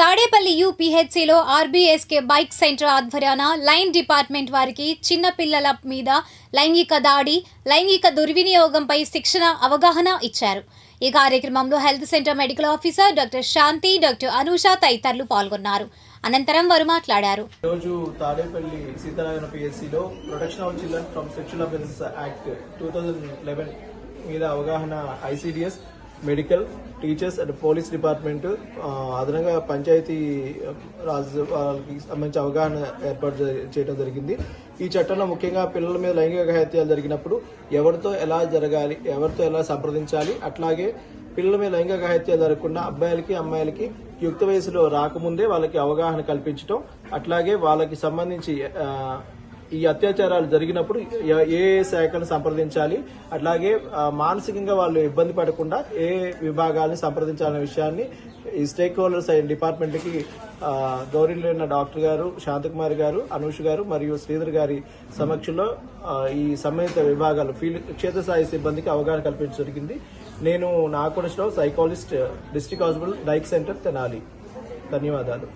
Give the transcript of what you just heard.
తాడేపల్లి యూపీహెచ్సిలో RBSK bike centre ఆధ్వర్యాన line department వారికి చిన్నపిల్లల మీద లైంగిక దాడి లైంగిక దుర్వినియోగంపై శిక్షణ అవగాహన ఇచ్చారు. ఈ కార్యక్రమంలో health centre medical officer doctor Shanti doctor Anusha తదితరులు పాల్గొన్నారు. అనంతరం వారు మాట్లాడారు. ఈరోజు తాడేపల్లి సీతారాయణ పిఎస్సిలో protection of children from sexual offences act two thousand eleven మీద అవగాహన ICDS medical teachers and police department అదనంగా పంచాయతీ ఆ, రాజ్ వాళ్ళకి సంబంధించి అవగాహన ఏర్పాటు చేయడం జరిగింది. ఈ చట్టంలో ముఖ్యంగా పిల్లల మీద లైంగిక హత్యలు జరిగినప్పుడు ఎవరితో ఎలా జరగాలి ఎవరితో ఎలా సంప్రదించాలి అట్లాగే పిల్లల మీద లైంగిక హత్య జరగకుండా అబ్బాయిలకి అమ్మాయిలకి యుక్త వయసులో రాకముందే వాళ్ళకి అవగాహన కల్పించడం అట్లాగే వాళ్ళకి సంబంధించి ఈ అత్యాచారాలు జరిగినప్పుడు ఏ- ఏ శాఖను సంప్రదించాలి? అట్లాగే మానసికంగా వాళ్ళు ఇబ్బంది పడకుండా ఏ విభాగాలను సంప్రదించాలనే విషయాన్ని ఈ స్టేక్ హోల్డర్స్ అయిన డిపార్ట్మెంట్కి గౌరీలో ఉన్న డాక్టర్ గారు శాంతకుమార్ గారు అనూష్ గారు మరియు శ్రీధర్ గారి సమక్షంలో ఈ సంబంధిత విభాగాలు ఫీల్డ్ క్షేత్రస్థాయి సిబ్బందికి అవగాహన కల్పించడం జరిగింది. నేను నా సైకాలజిస్ట్ డిస్టిక్ హాస్పిటల్ డైక్ సెంటర్ తెనాలి. ధన్యవాదాలు.